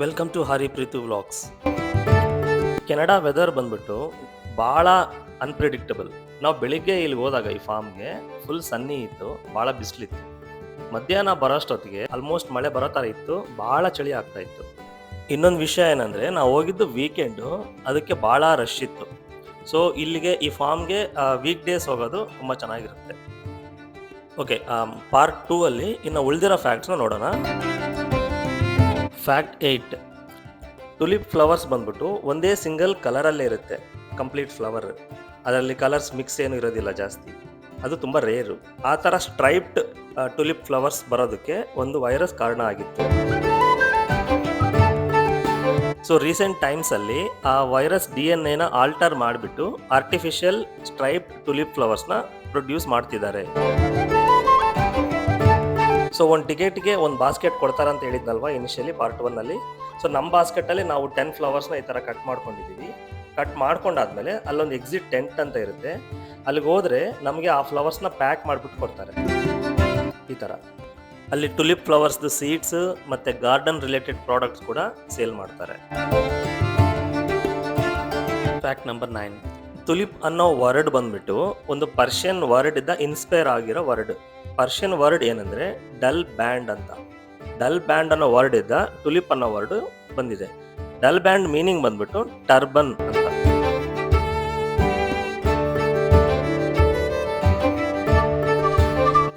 Welcome to Hari Preethu vlogs Canada weather ಬಂದ್ಬಿಟ್ಟು ಭಾಳ unpredictable ನಾವು ಬೆಳಿಗ್ಗೆ ಇಲ್ಲಿ ಹೋದಾಗ ಈ ಫಾರ್ಮ್ಗೆ ಫುಲ್ ಸನ್ನಿ ಇತ್ತು, ಭಾಳ ಬಿಸಿಲಿತ್ತು. ಮಧ್ಯಾಹ್ನ ಬರೋಷ್ಟೊತ್ತಿಗೆ ಆಲ್ಮೋಸ್ಟ್ ಮಳೆ ಬರೋ ಥರ ಇತ್ತು, ಭಾಳ ಚಳಿ ಆಗ್ತಾ ಇತ್ತು. ಇನ್ನೊಂದು ವಿಷಯ ಏನಂದರೆ, ನಾವು ಹೋಗಿದ್ದು ವೀಕೆಂಡು ಅದಕ್ಕೆ ಭಾಳ ರಶ್ ಇತ್ತು. ಸೊ ಇಲ್ಲಿಗೆ ಈ ಫಾರ್ಮ್ಗೆ ವೀಕ್ ಡೇಸ್ ಹೋಗೋದು ತುಂಬ ಚೆನ್ನಾಗಿರುತ್ತೆ. ಓಕೆ ಪಾರ್ಟ್ ಟೂ ಅಲ್ಲಿ ಇನ್ನು ಉಳಿದಿರೋ ಫ್ಯಾಕ್ಟ್ಸ್ನ ನೋಡೋಣ. Fact eight. ಟುಲಿಪ್ ಫ್ಲವರ್ಸ್ ಬಂದ್ಬಿಟ್ಟು ಒಂದೇ ಸಿಂಗಲ್ ಕಲರಲ್ಲೇ ಇರುತ್ತೆ, ಕಂಪ್ಲೀಟ್ ಫ್ಲವರ್. ಅದರಲ್ಲಿ ಕಲರ್ಸ್ ಮಿಕ್ಸ್ ಏನು ಇರೋದಿಲ್ಲ ಜಾಸ್ತಿ. ಅದು ತುಂಬ ರೇರು. ಆ ಥರ ಸ್ಟ್ರೈಪ್ಡ್ ಟುಲಿಪ್ ಫ್ಲವರ್ಸ್ ಬರೋದಕ್ಕೆ ಒಂದು ವೈರಸ್ ಕಾರಣ ಆಗಿತ್ತು. ಸೊ, ರೀಸೆಂಟ್ ಟೈಮ್ಸಲ್ಲಿ ಆ ವೈರಸ್ ಡಿ ಎನ್ ಎನ ಆಲ್ಟರ್ ಮಾಡಿಬಿಟ್ಟು ಆರ್ಟಿಫಿಷಿಯಲ್ ಸ್ಟ್ರೈಪ್ಡ್ ಟುಲಿಪ್ ಫ್ಲವರ್ಸ್ನ ಪ್ರೊಡ್ಯೂಸ್ ಮಾಡ್ತಿದ್ದಾರೆ. ಸೊ ಒಂದು ಟಿಕೆಟ್ಗೆ ಒಂದು ಬಾಸ್ಕೆಟ್ ಕೊಡ್ತಾರೆ ಅಂತ ಹೇಳಿದ್ನಲ್ವಾ ಇನಿಷಿಯಲಿ ಪಾರ್ಟ್ ಒನ್ನಲ್ಲಿ ಸೊ ನಮ್ಮ ಬಾಸ್ಕೆಟಲ್ಲಿ ನಾವು ಟೆನ್ ಫ್ಲವರ್ಸ್ನ ಈ ಥರ ಕಟ್ ಮಾಡ್ಕೊಂಡಿದ್ದೀವಿ ಕಟ್ ಮಾಡ್ಕೊಂಡಾದ್ಮೇಲೆ ಅಲ್ಲೊಂದು ಎಕ್ಸಿಟ್ ಟೆಂಟ್ ಅಂತ ಇರುತ್ತೆ. ಅಲ್ಲಿಗೆ ಹೋದರೆ ನಮಗೆ ಆ ಫ್ಲವರ್ಸ್ನ ಪ್ಯಾಕ್ ಮಾಡಿಬಿಟ್ಟು ಕೊಡ್ತಾರೆ. ಈ ಥರ ಅಲ್ಲಿ ಟುಲಿಪ್ ಫ್ಲವರ್ಸ್ದು ಸೀಡ್ಸ್ ಮತ್ತು ಗಾರ್ಡನ್ ರಿಲೇಟೆಡ್ ಪ್ರಾಡಕ್ಟ್ಸ್ ಕೂಡ ಸೇಲ್ ಮಾಡ್ತಾರೆ. ಫ್ಯಾಕ್ಟ್ ನಂಬರ್ ನೈನ್ ತುಲಿಪ್ ಅನ್ನೋ ವರ್ಡ್ ಬಂದ್ಬಿಟ್ಟು ಒಂದು ಪರ್ಷಿಯನ್ ವರ್ಡ್ ಇದ್ದ ಇನ್ಸ್ಪೈರ್ ಆಗಿರೋ ವರ್ಡ್. ಪರ್ಷಿಯನ್ ವರ್ಡ್ ಏನಂದ್ರೆ ಡಲ್ ಬ್ಯಾಂಡ್ ಅಂತ. ಡಲ್ ಬ್ಯಾಂಡ್ ಅನ್ನೋ ವರ್ಡ್ ಇದ್ದ ಟುಲಿಪ್ ಅನ್ನೋ ವರ್ಡ್ ಬಂದಿದೆ. ಡಲ್ ಬ್ಯಾಂಡ್ ಮೀನಿಂಗ್ ಬಂದ್ಬಿಟ್ಟು ಟರ್ಬನ್ ಅಂತ.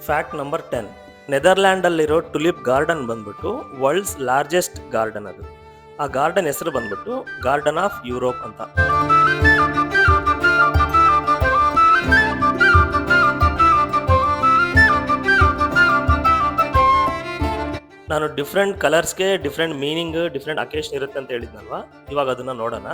Fact number ten. ನೆದರ್ಲ್ಯಾಂಡ್ ಅಲ್ಲಿರೋ ಟುಲಿಪ್ ಗಾರ್ಡನ್ ಬಂದ್ಬಿಟ್ಟು ವರ್ಲ್ಡ್ಸ್ ಲಾರ್ಜೆಸ್ಟ್ ಗಾರ್ಡನ್ ಅದು. ಆ ಗಾರ್ಡನ್ ಹೆಸರು ಬಂದ್ಬಿಟ್ಟು ಗಾರ್ಡನ್ ಆಫ್ ಯುರೋಪ್ ಅಂತ. ನಾನು ಡಿಫ್ರೆಂಟ್ ಕಲರ್ಸ್ಗೆ ಡಿಫ್ರೆಂಟ್ ಮೀನಿಂಗ್ ಡಿಫ್ರೆಂಟ್ ಅಕೇಶನ್ ಇರುತ್ತೆ ಅಂತ ಹೇಳಿದ್ನಲ್ವಾ? ಇವಾಗ ಅದನ್ನ ನೋಡೋಣ.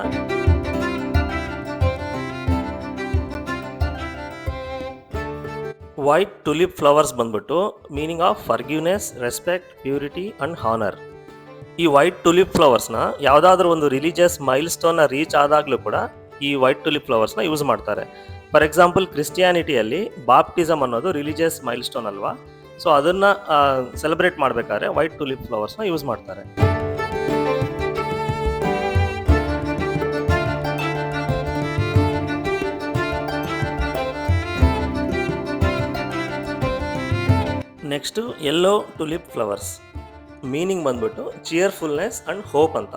ವೈಟ್ ಟುಲಿಪ್ ಫ್ಲವರ್ಸ್ ಬಂದ್ಬಿಟ್ಟು meaning of forgiveness respect purity and honour ಈ ವೈಟ್ ಟುಲಿಪ್ ಫ್ಲವರ್ಸ್ನ ಯಾವುದಾದ್ರೂ ಒಂದು ರಿಲಿಜಿಯಸ್ ಮೈಲ್ ಸ್ಟೋನ್ನ ರೀಚ್ ಆದಾಗಲೂ ಕೂಡ ಈ ವೈಟ್ ಟುಲಿಪ್ ಫ್ಲವರ್ಸ್ನ ಯೂಸ್ ಮಾಡ್ತಾರೆ. ಫಾರ್ ಎಕ್ಸಾಂಪಲ್ ಕ್ರಿಸ್ಟಿಯಾನಿಟಿಯಲ್ಲಿ ಬಾಪ್ಟಿಸಮ್ ಅನ್ನೋದು ರಿಲಿಜಿಯಸ್ ಮೈಲ್ ಸ್ಟೋನ್ ಅಲ್ವಾ? ಸೊ ಅದನ್ನ ಸೆಲೆಬ್ರೇಟ್ ಮಾಡಬೇಕಾದ್ರೆ ವೈಟ್ ಟುಲಿಪ್ ಫ್ಲವರ್ಸ್ನ ಯೂಸ್ ಮಾಡ್ತಾರೆ. Next yellow tulip flowers meaning ಬಂದ್ಬಿಟ್ಟು ಚಿಯರ್ಫುಲ್ನೆಸ್ ಅಂಡ್ ಹೋಪ್ ಅಂತ.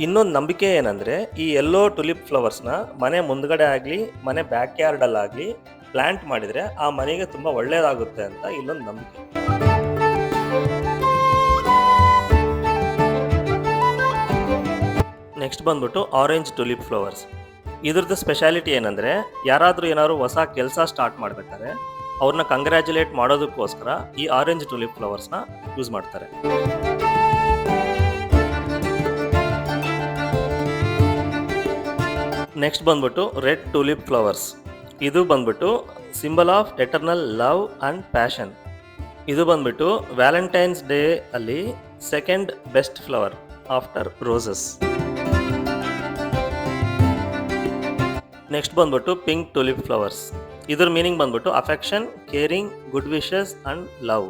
ಇನ್ನೊಂದು ನಂಬಿಕೆ ಏನಂದ್ರೆ, ಈ ಎಲ್ಲೋ ಟುಲಿಪ್ ಫ್ಲವರ್ಸ್ನ ಮನೆ ಮುಂದ್ಗಡೆ ಆಗಲಿ, ಮನೆ ಬ್ಯಾಕ್ ಯಾರ್ಡಲ್ಲಾಗಲಿ ಪ್ಲಾಂಟ್ ಮಾಡಿದರೆ ಆ ಮನೆಗೆ ತುಂಬ ಒಳ್ಳೆಯದಾಗುತ್ತೆ ಅಂತ ಇಲ್ಲೊಂದು ನಂಬಿಕೆ. ನೆಕ್ಸ್ಟ್ ಬಂದ್ಬಿಟ್ಟು ಆರೆಂಜ್ ಟುಲಿಪ್ ಫ್ಲವರ್ಸ್ ಇದ್ರದ್ದು ಸ್ಪೆಷಾಲಿಟಿ ಏನಂದರೆ, ಯಾರಾದರೂ ಏನಾದ್ರು ಹೊಸ ಕೆಲಸ ಸ್ಟಾರ್ಟ್ ಮಾಡಬೇಕಾದ್ರೆ ಅವ್ರನ್ನ ಕಂಗ್ರ್ಯಾಚುಲೇಟ್ ಮಾಡೋದಕ್ಕೋಸ್ಕರ ಈ ಆರೆಂಜ್ ಟುಲಿಪ್ ಫ್ಲವರ್ಸ್ನ ಯೂಸ್ ಮಾಡ್ತಾರೆ. ನೆಕ್ಸ್ಟ್ ಬಂದ್ಬಿಟ್ಟು ರೆಡ್ ಟುಲಿಪ್ ಫ್ಲವರ್ಸ್ ಇದು ಬಂದ್ಬಿಟ್ಟು symbol of eternal love and passion ಇದು ಬಂದ್ಬಿಟ್ಟು ವ್ಯಾಲೆಂಟೈನ್ಸ್ ಡೇ ಅಲ್ಲಿ second best flower after roses next ಬಂದ್ಬಿಟ್ಟು ಪಿಂಕ್ ಟುಲಿಪ್ ಫ್ಲವರ್ಸ್ ಇದ್ರ ಮೀನಿಂಗ್ ಬಂದ್ಬಿಟ್ಟು affection caring good wishes and love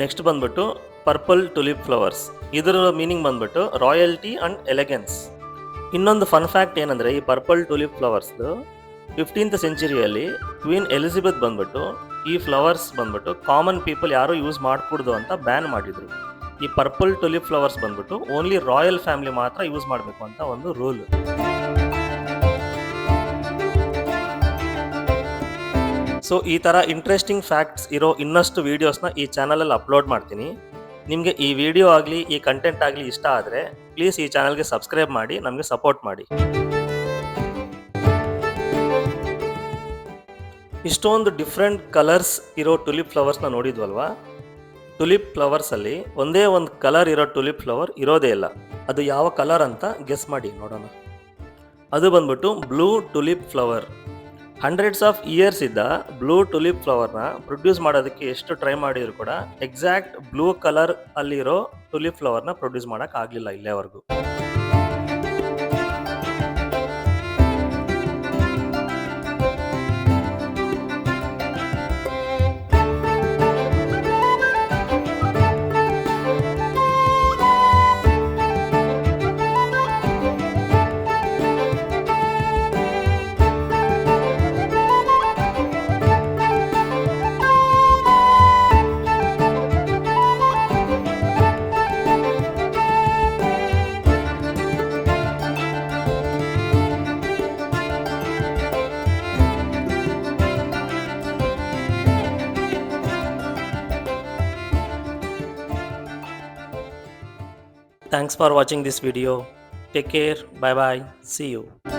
next ಬಂದ್ಬಿಟ್ಟು ಪರ್ಪಲ್ ಟುಲಿಪ್ ಫ್ಲವರ್ಸ್. ಇದರ ಮೀನಿಂಗ್ ಬಂದ್ಬಿಟ್ಟು ರಾಯಲ್ಟಿ ಅಂಡ್ ಎಲೆಗೆನ್ಸ್. ಇನ್ನೊಂದು ಫನ್ ಫ್ಯಾಕ್ಟ್ ಏನಂದ್ರೆ, ಈ ಪರ್ಪಲ್ ಟುಲಿಪ್ ಫ್ಲವರ್ಸ್ದು ಫಿಫ್ಟೀನ್ತ್ ಸೆಂಚುರಿಯಲ್ಲಿ ಕ್ವೀನ್ ಎಲಿಜಬೆತ್ ಬಂದ್ಬಿಟ್ಟು, ಈ ಫ್ಲವರ್ಸ್ ಬಂದ್ಬಿಟ್ಟು ಕಾಮನ್ ಪೀಪಲ್ ಯಾರು ಯೂಸ್ ಮಾಡಕೂಡ್ದು ಅಂತ ಬ್ಯಾನ್ ಮಾಡಿದ್ರು. ಈ ಪರ್ಪಲ್ ಟುಲಿಪ್ ಫ್ಲವರ್ಸ್ ಬಂದ್ಬಿಟ್ಟು ಓನ್ಲಿ ರಾಯಲ್ ಫ್ಯಾಮಿಲಿ ಮಾತ್ರ ಯೂಸ್ ಮಾಡಬೇಕು ಅಂತ ಒಂದು ರೂಲ್ ಸೊ ಈ ಥರ ಇಂಟ್ರೆಸ್ಟಿಂಗ್ ಫ್ಯಾಕ್ಟ್ಸ್ ಇರೋ ಇನ್ನಷ್ಟು ವೀಡಿಯೋಸ್ನ ಈ ಚಾನಲಲ್ಲಿ ಅಪ್ಲೋಡ್ ಮಾಡ್ತೀನಿ. ನಿಮಗೆ ಈ ವಿಡಿಯೋ ಆಗಲಿ, ಈ ಕಂಟೆಂಟ್ ಆಗಲಿ ಇಷ್ಟ ಆದರೆ ಪ್ಲೀಸ್ ಈ ಚಾನಲ್ಗೆ ಸಬ್ಸ್ಕ್ರೈಬ್ ಮಾಡಿ, ನಮಗೆ ಸಪೋರ್ಟ್ ಮಾಡಿ. ಇಷ್ಟೊಂದು ಡಿಫ್ರೆಂಟ್ ಕಲರ್ಸ್ ಇರೋ ಟುಲಿಪ್ ಫ್ಲವರ್ಸ್ನ ನೋಡಿದ್ವಲ್ವಾ? ಟುಲಿಪ್ ಫ್ಲವರ್ಸಲ್ಲಿ ಒಂದೇ ಒಂದು ಕಲರ್ ಇರೋ ಟುಲಿಪ್ ಫ್ಲವರ್ ಇರೋದೇ ಇಲ್ಲ. ಅದು ಯಾವ ಕಲರ್ ಅಂತ ಗೆಸ್ ಮಾಡಿ ನೋಡೋಣ. ಅದು ಬಂದ್ಬಿಟ್ಟು blue tulip flower hundreds of years ಇದ್ದ ಬ್ಲೂ ಟುಲಿಪ್ ಫ್ಲವರ್ನ ಪ್ರೊಡ್ಯೂಸ್ ಮಾಡೋದಕ್ಕೆ ಎಷ್ಟು ಟ್ರೈ ಮಾಡಿದ್ರು ಕೂಡ ಎಕ್ಸಾಕ್ಟ್ ಬ್ಲೂ ಕಲರ್ ಅಲ್ಲಿರೋ ಟುಲಿಪ್ ಫ್ಲವರ್ನ ಪ್ರೊಡ್ಯೂಸ್ ಮಾಡೋಕ್ಕಾಗಲಿಲ್ಲ ಆಗಲಿಲ್ಲ Thanks for watching this video. Take care. Bye bye. See you.